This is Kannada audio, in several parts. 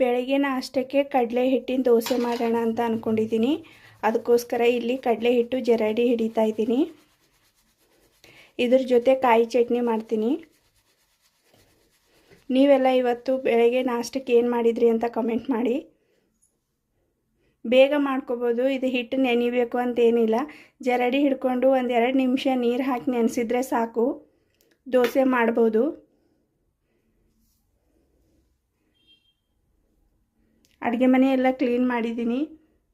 ಬೆಳಗ್ಗೆ ನಾಷ್ಟಕ್ಕೆ ಕಡಲೆ ಹಿಟ್ಟಿನ ದೋಸೆ ಮಾಡೋಣ ಅಂತ ಅಂದ್ಕೊಂಡಿದ್ದೀನಿ ಅದಕ್ಕೋಸ್ಕರ ಇಲ್ಲಿ ಕಡಲೆ ಹಿಟ್ಟು ಜರಡಿ ಹಿಡಿತಾ ಇದ್ದೀನಿ. ಇದ್ರ ಜೊತೆ ಕಾಯಿ ಚಟ್ನಿ ಮಾಡ್ತೀನಿ. ನೀವೆಲ್ಲ ಇವತ್ತು ಬೆಳಗ್ಗೆ ನಾಷ್ಟಕ್ಕೆ ಏನು ಮಾಡಿದ್ರಿ ಅಂತ ಕಮೆಂಟ್ ಮಾಡಿ. ಬೇಗ ಮಾಡ್ಕೋಬೋದು, ಇದು ಹಿಟ್ಟು ನೆನಿಬೇಕು ಅಂತೇನಿಲ್ಲ. ಜರಡಿ ಹಿಡ್ಕೊಂಡು ಒಂದೆರಡು ನಿಮಿಷ ನೀರು ಹಾಕಿ ನೆನೆಸಿದ್ರೆ ಸಾಕು. ದೋಸೆ ಮಾಡ್ಬೋದು. ಅಡುಗೆ ಮನೆ ಎಲ್ಲ ಕ್ಲೀನ್ ಮಾಡಿದ್ದೀನಿ.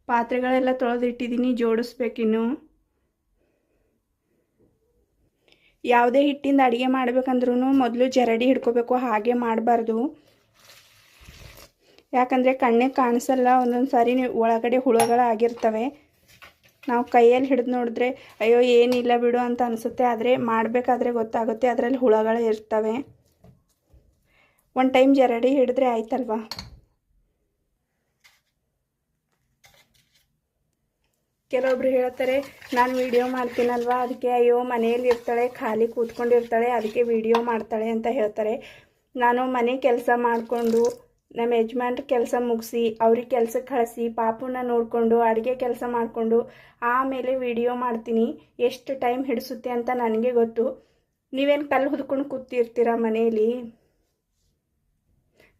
ಪಾತ್ರೆಗಳೆಲ್ಲ ತೊಳೆದಿಟ್ಟಿದ್ದೀನಿ ಜೋಡಿಸ್ಬೇಕಿನ್ನು ಯಾವುದೇ ಹಿಟ್ಟಿಂದ ಅಡುಗೆ ಮಾಡಬೇಕಂದ್ರೂ ಮೊದಲು ಜರಡಿ ಹಿಡ್ಕೋಬೇಕು, ಹಾಗೆ ಮಾಡಬಾರ್ದು. ಯಾಕಂದರೆ ಕಣ್ಣಿಗೆ ಕಾಣಿಸಲ್ಲ, ಒಂದೊಂದು ಸಾರಿ ಒಳಗಡೆ ಹುಳುಗಳಾಗಿರ್ತವೆ. ನಾವು ಕೈಯಲ್ಲಿ ಹಿಡಿದು ನೋಡಿದ್ರೆ, ಅಯ್ಯೋ, ಏನಿಲ್ಲ ಬಿಡು ಅಂತ ಅನಿಸುತ್ತೆ. ಆದರೆ ಮಾಡಬೇಕಾದ್ರೆ ಗೊತ್ತಾಗುತ್ತೆ, ಅದರಲ್ಲಿ ಹುಳಗಳು ಇರ್ತವೆ. ಒಂದು ಟೈಮ್ ಜರಡಿ ಹಿಡಿದ್ರೆ ಆಯ್ತಲ್ವಾ? ಕೆಲವೊಬ್ರು ಹೇಳ್ತಾರೆ, ನಾನು ವಿಡಿಯೋ ಮಾಡ್ತೀನಲ್ವಾ? ಅದಕ್ಕೆ ಅಯ್ಯೋ ಮನೆಯಲ್ಲಿ ಇರ್ತಾಳೆ, ಖಾಲಿ ಕೂತ್ಕೊಂಡಿರ್ತಾಳೆ ಅದಕ್ಕೆ ವಿಡಿಯೋ ಮಾಡ್ತಾಳೆ ಅಂತ ಹೇಳ್ತಾರೆ. ನಾನು ಮನೆ ಕೆಲಸ ಮಾಡಿಕೊಂಡು ನಮ್ಮ ಯಜಮಾನ್ರ ಕೆಲಸ ಮುಗಿಸಿ, ಅವ್ರಿಗೆ ಕೆಲಸಕ್ಕೆ ಕಳಿಸಿ, ಪಾಪುನ ನೋಡಿಕೊಂಡು, ಅಡುಗೆ ಕೆಲಸ ಮಾಡಿಕೊಂಡು, ಆಮೇಲೆ ವಿಡಿಯೋ ಮಾಡ್ತೀನಿ. ಎಷ್ಟು ಟೈಮ್ ಹಿಡಿಸುತ್ತೆ ಅಂತ ನನಗೆ ಗೊತ್ತು. ನೀವೇನು ಕಲ್ಲು ಹುದ್ಕೊಂಡು ಕೂತಿರ್ತೀರಾ ಮನೆಯಲ್ಲಿ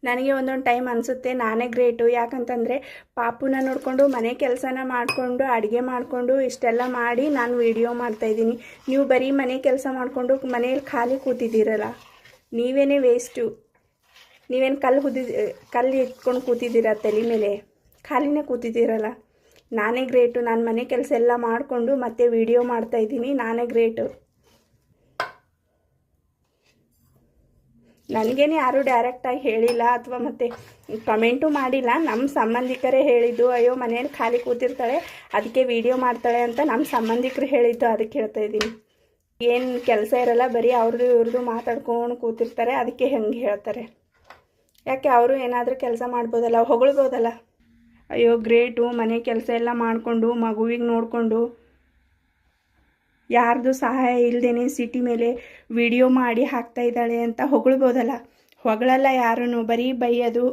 ನನಗೆ ಒಂದೊಂದು ಟೈಮ್ ಅನಿಸುತ್ತೆ, ನಾನೇ ಗ್ರೇಟು ಯಾಕಂತಂದರೆ ಪಾಪುನ ನೋಡಿಕೊಂಡು, ಮನೆ ಕೆಲಸನ ಮಾಡಿಕೊಂಡು, ಅಡುಗೆ ಮಾಡಿಕೊಂಡು, ಇಷ್ಟೆಲ್ಲ ಮಾಡಿ ನಾನು ವಿಡಿಯೋ ಮಾಡ್ತಾಯಿದ್ದೀನಿ ನೀವು ಬರೀ ಮನೆ ಕೆಲಸ ಮಾಡಿಕೊಂಡು ಮನೆಯಲ್ಲಿ ಖಾಲಿ ಕೂತಿದ್ದೀರಲ್ಲ, ನೀವೇನೇ ವೇಸ್ಟು ನೀವೇನು ಕಲ್ಲು ಹುದಿ, ಕಲ್ಲು ಇಟ್ಕೊಂಡು ಕೂತಿದ್ದೀರ ತಲೆ ಮೇಲೆ? ಖಾಲಿನೇ ಕೂತಿದ್ದೀರಲ್ಲ. ನಾನೇ ಗ್ರೇಟು ನಾನು ಮನೆ ಕೆಲಸ ಎಲ್ಲ ಮಾಡಿಕೊಂಡು ಮತ್ತೆ ವಿಡಿಯೋ ಮಾಡ್ತಾಯಿದ್ದೀನಿ ನಾನೇ ಗ್ರೇಟು ನನಗೇನೆ ಯಾರೂ ಡೈರೆಕ್ಟಾಗಿ ಹೇಳಿಲ್ಲ ಅಥವಾ ಮತ್ತೆ ಕಮೆಂಟು ಮಾಡಿಲ್ಲ. ನಮ್ಮ ಸಂಬಂಧಿಕರೇ ಹೇಳಿದ್ದು, ಅಯ್ಯೋ ಮನೇಲಿ ಖಾಲಿ ಕೂತಿರ್ತಾಳೆ ಅದಕ್ಕೆ ವಿಡಿಯೋ ಮಾಡ್ತಾಳೆ ಅಂತ ನಮ್ಮ ಸಂಬಂಧಿಕರು ಹೇಳಿದ್ದು, ಅದಕ್ಕೆ ಹೇಳ್ತಾ ಇದ್ದೀನಿ. ಏನು ಕೆಲಸ ಇರಲ್ಲ, ಬರೀ ಅವ್ರದ್ದು ಇವ್ರದ್ದು ಮಾತಾಡ್ಕೊಂಡು ಕೂತಿರ್ತಾರೆ, ಅದಕ್ಕೆ ಹೆಂಗೆ ಹೇಳ್ತಾರೆ. ಯಾಕೆ ಅವರು ಏನಾದರೂ ಕೆಲಸ ಮಾಡ್ಬೋದಲ್ಲ, ಹೊಗಳ್ಬೋದಲ್ಲ? ಅಯ್ಯೋ ಗ್ರೇಟು ಮನೆ ಕೆಲಸ ಎಲ್ಲ ಮಾಡಿಕೊಂಡು, ಮಗುವಿಗೆ ನೋಡಿಕೊಂಡು ಯಾರ್ದು ಸಹಾಯ ಇಲ್ಲದೇನೆ ಸಿಟಿ ಮೇಲೆ ವಿಡಿಯೋ ಮಾಡಿ ಹಾಕ್ತಾ ಇದ್ದಾಳೆ ಅಂತ ಹೊಗಳ್ಬೋದಲ್ಲ? ಹೊಗಳಲ್ಲ ಯಾರೂ ಬರೀ ಬೈಯೋದು,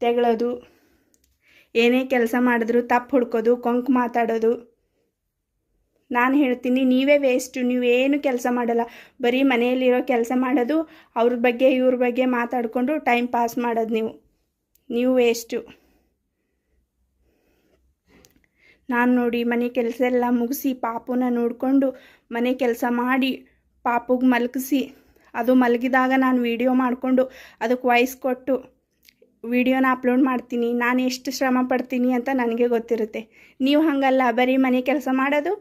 ತೆಗಳೋದು. ಏನೇ ಕೆಲಸ ಮಾಡಿದ್ರು ತಪ್ಪು ಹುಡ್ಕೋದು, ಕೊಂಕು ಮಾತಾಡೋದು. ನಾನು ಹೇಳ್ತೀನಿ, ನೀವೇ ವೇಸ್ಟು ನೀವೇನು ಕೆಲಸ ಮಾಡಲ್ಲ. ಬರೀ ಮನೆಯಲ್ಲಿರೋ ಕೆಲಸ ಮಾಡೋದು, ಅವ್ರ ಬಗ್ಗೆ, ಇವ್ರ ಬಗ್ಗೆ ಮಾತಾಡಿಕೊಂಡು ಟೈಮ್ ಪಾಸ್ ಮಾಡೋದು ನೀವು. ನೀವು ವೇಸ್ಟು ನಾನು ನೋಡಿ ಮನೆ ಕೆಲಸ ಎಲ್ಲ ಮುಗಿಸಿ ಪಾಪುನ ನೋಡಿಕೊಂಡು ಮನೆ ಕೆಲಸ ಮಾಡಿ ಪಾಪುಗೆ ಮಲಗಿಸಿ. ಅದು ಮಲಗಿದಾಗ ನಾನು ವೀಡಿಯೋ ಮಾಡಿಕೊಂಡು ಅದಕ್ಕೆ ವಾಯ್ಸ್ ಕೊಟ್ಟು ವಿಡಿಯೋನ ಅಪ್ಲೋಡ್ ಮಾಡ್ತೀನಿ. ನಾನು ಎಷ್ಟು ಶ್ರಮ ಪಡ್ತೀನಿ ಅಂತ ನನಗೆ ಗೊತ್ತಿರುತ್ತೆ. ನೀವು ಹಾಗಲ್ಲ, ಬರೀ ಮನೆ ಕೆಲಸ ಮಾಡೋದು,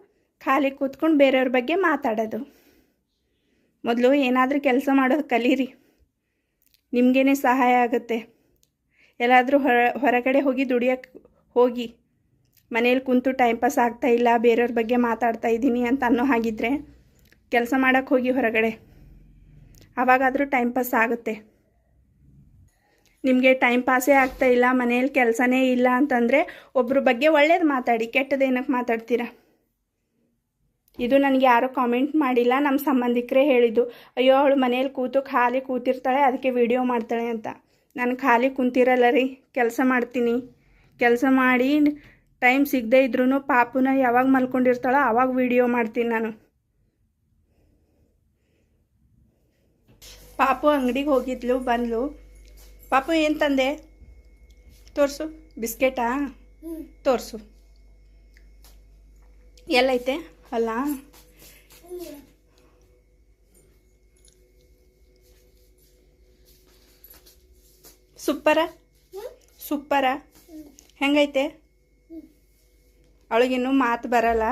ಖಾಲಿ ಕೂತ್ಕೊಂಡು ಬೇರೆಯವ್ರ ಬಗ್ಗೆ ಮಾತಾಡೋದು. ಮೊದಲು ಏನಾದರೂ ಕೆಲಸ ಮಾಡೋದು ಕಲೀರಿ. ನಿಮಗೇನೆ ಸಹಾಯ ಆಗುತ್ತೆ. ಎಲ್ಲಾದರೂ ಹೊರ, ಹೊರಗಡೆ ಹೋಗಿ ದುಡಿಯೋಕ್ಕೆ ಹೋಗಿ. ಮನೇಲಿ ಕುಂತು ಟೈಮ್ ಪಾಸ್ ಆಗ್ತಾ ಇಲ್ಲ, ಬೇರೆಯವ್ರ ಬಗ್ಗೆ ಮಾತಾಡ್ತಾ ಇದ್ದೀನಿ ಅಂತ ಅನ್ನೋ ಹಾಗಿದ್ರೆ ಕೆಲಸ ಮಾಡೋಕ್ಕೆ ಹೋಗಿ ಹೊರಗಡೆ. ಆವಾಗಾದರೂ ಟೈಮ್ ಪಾಸ್ ಆಗುತ್ತೆ. ನಿಮಗೆ ಟೈಮ್ ಪಾಸೇ ಆಗ್ತಾ ಇಲ್ಲ, ಮನೇಲಿ ಕೆಲಸನೇ ಇಲ್ಲ ಅಂತಂದರೆ ಒಬ್ಬರ ಬಗ್ಗೆ ಒಳ್ಳೇದು ಮಾತಾಡಿ ಕೆಟ್ಟದೇನಕ್ಕೆ ಮಾತಾಡ್ತೀರಾ? ಇದು ನನಗೆ ಯಾರೂ ಕಾಮೆಂಟ್ ಮಾಡಿಲ್ಲ ನಮ್ಮ ಸಂಬಂಧಿಕರೇ ಹೇಳಿದ್ದು, ಅಯ್ಯೋ, ಅವಳು ಮನೇಲಿ ಕೂತು ಖಾಲಿ ಕೂತಿರ್ತಾಳೆ, ಅದಕ್ಕೆ ವಿಡಿಯೋ ಮಾಡ್ತಾಳೆ ಅಂತ. ನಾನು ಖಾಲಿ ಕೂತಿರಲ್ಲ ರೀ, ಕೆಲಸ ಮಾಡ್ತೀನಿ. ಕೆಲಸ ಮಾಡಿ ಟೈಮ್ ಸಿಗದೆ ಇದ್ರೂ ಪಾಪುನ ಯಾವಾಗ ಮಲ್ಕೊಂಡಿರ್ತಾಳೋ ಆವಾಗ ವಿಡಿಯೋ ಮಾಡ್ತೀನಿ ನಾನು. ಪಾಪು ಅಂಗಡಿಗೆ ಹೋಗಿದ್ಲು, ಬಂದ್ಲು. ಪಾಪು ಏನು ತಂದೆ? ತೋರಿಸು. ಬಿಸ್ಕೆಟಾ? ತೋರಿಸು. ಎಲ್ಲೈತೆ? ಅಲ್ಲ? ಸೂಪರ? ಸೂಪರ? ಹೆಂಗೈತೆ? ಅವಳಿಗಿನ್ನೂ ಮಾತು ಬರಲ್ಲ.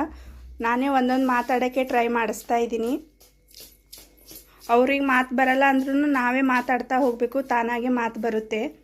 ನಾನೇ ಒಂದೊಂದು ಮಾತಾಡೋಕ್ಕೆ ಟ್ರೈ ಮಾಡಿಸ್ತಾ ಇದ್ದೀನಿ. ಅವ್ರಿಗೆ ಮಾತು ಬರಲ್ಲ ಅಂದ್ರೂ ನಾವೇ ಮಾತಾಡ್ತಾ ಹೋಗಬೇಕು, ತಾನಾಗೆ ಮಾತು ಬರುತ್ತೆ.